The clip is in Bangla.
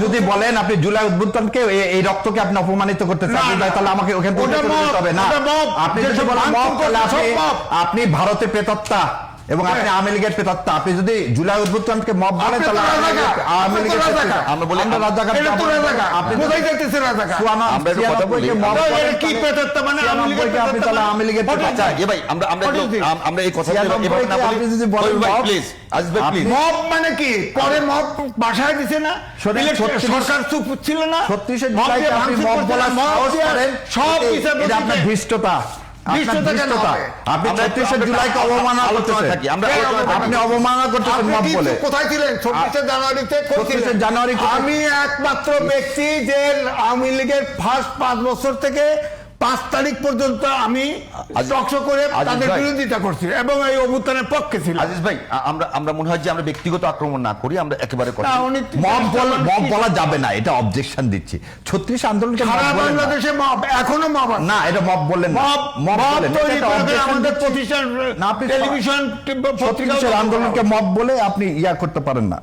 যদি বলেন আপনি জুলাই এই- এই রক্তকে আপনি অপমানিত করতে চান তাহলে আমাকে ওখান হবে। না আপনি ভারতের প্রেতাত্মা এবং আপনি আওয়ামী লীগের প্রেতাত্মা আপনি যদি জুলাই উদ্বোধনকে মব বলেন তাহলে আওয়ামী লীগের আমরা বলি- আমরা রাজাকার এটা তো রাজাকার। আপনি কোথায় যাইতেছে রাজাকার। আমরা একটু কথা বলি। কি তাহলে- মানে আওয়ামী লীগের ছিয়ানব্বইকে আপনি প্রেতাত্মা তাহলে মানে? আওয়ামী লীগের প্রেতাত্মা। that? এ ভাই আমরা আমরা আমরা এই কথা এভাবে না বলি আপনি যদি বলেন ভাই প্লিজ আজিজ ভাই প্লিজ মব মানে কি? পরে মব বাসায় দিছে না? সরকার চুপ ছিল না? ছত্রিশে মব জুলাইকে আপনি মব মব সাহস করেন, সব হিসাবে এটা আপনার। ধৃষ্টতা আপনি ছত্রিশে জুলাইকে অবমাননা করতেছেন? অবমাননা করতেছেন বলে। কোথায় ছিলেন? জানুয়ারিতে কই 24শে ছিলেন? জানুয়ারি আমি একমাত্র ব্যক্তি যে আওয়ামী লীগের ফার্স্ট পাঁচ বছর থেকে পাঁচ তারিখ পর্যন্ত আমি টকশো করে তাদের বিরোধিতা করছি এবং এই অভ্যুত্থানের পক্ষে ছিলাম। আজিজ ভাই আমরা আমরা মনে হয় যে আমরা ব্যক্তিগত আক্রমণ না করি আমরা একেবারে। উনি মব বল- মব বলা যাবে না এটা অবজেকশন দিচ্ছি। ছত্রিশ আন্দোলনকে সারা বাংলাদেশে মব এখনও মব না এটা মব বললেন না। মব তৈরি করে আমাদের। প্রতিষ্ঠান টেলিভিশন পত্রিকা আন্দোলনকে মব বলে আপনি ইয়া করতে পারেন না।